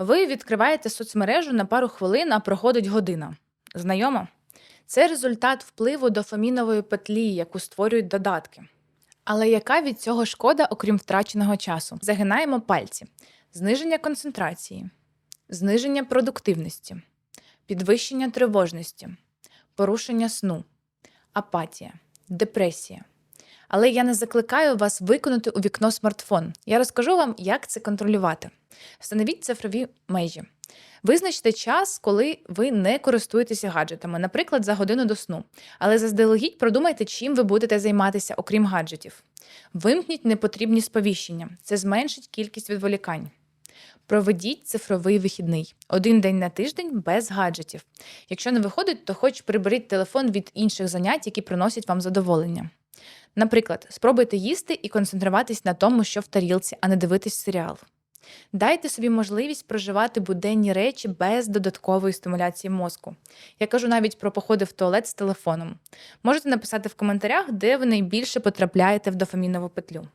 Ви відкриваєте соцмережу на пару хвилин, а проходить година. Знайомо? Це результат впливу дофамінової петлі, яку створюють додатки. Але яка від цього шкода, окрім втраченого часу? Загинаємо пальці, зниження концентрації, зниження продуктивності, підвищення тривожності, порушення сну, апатія, депресія. Але я не закликаю вас виконати у вікно смартфон. Я розкажу вам, як це контролювати. Встановіть цифрові межі. Визначте час, коли ви не користуєтеся гаджетами, наприклад, за годину до сну. Але заздалегідь продумайте, чим ви будете займатися, окрім гаджетів. Вимкніть непотрібні сповіщення. Це зменшить кількість відволікань. Проведіть цифровий вихідний один день на тиждень без гаджетів. Якщо не виходить, то хоч приберіть телефон від інших занять, які приносять вам задоволення. Наприклад, спробуйте їсти і концентруватись на тому, що в тарілці, а не дивитись серіал. Дайте собі можливість проживати буденні речі без додаткової стимуляції мозку. Я кажу навіть про походи в туалет з телефоном. Можете написати в коментарях, де ви найбільше потрапляєте в дофамінову петлю.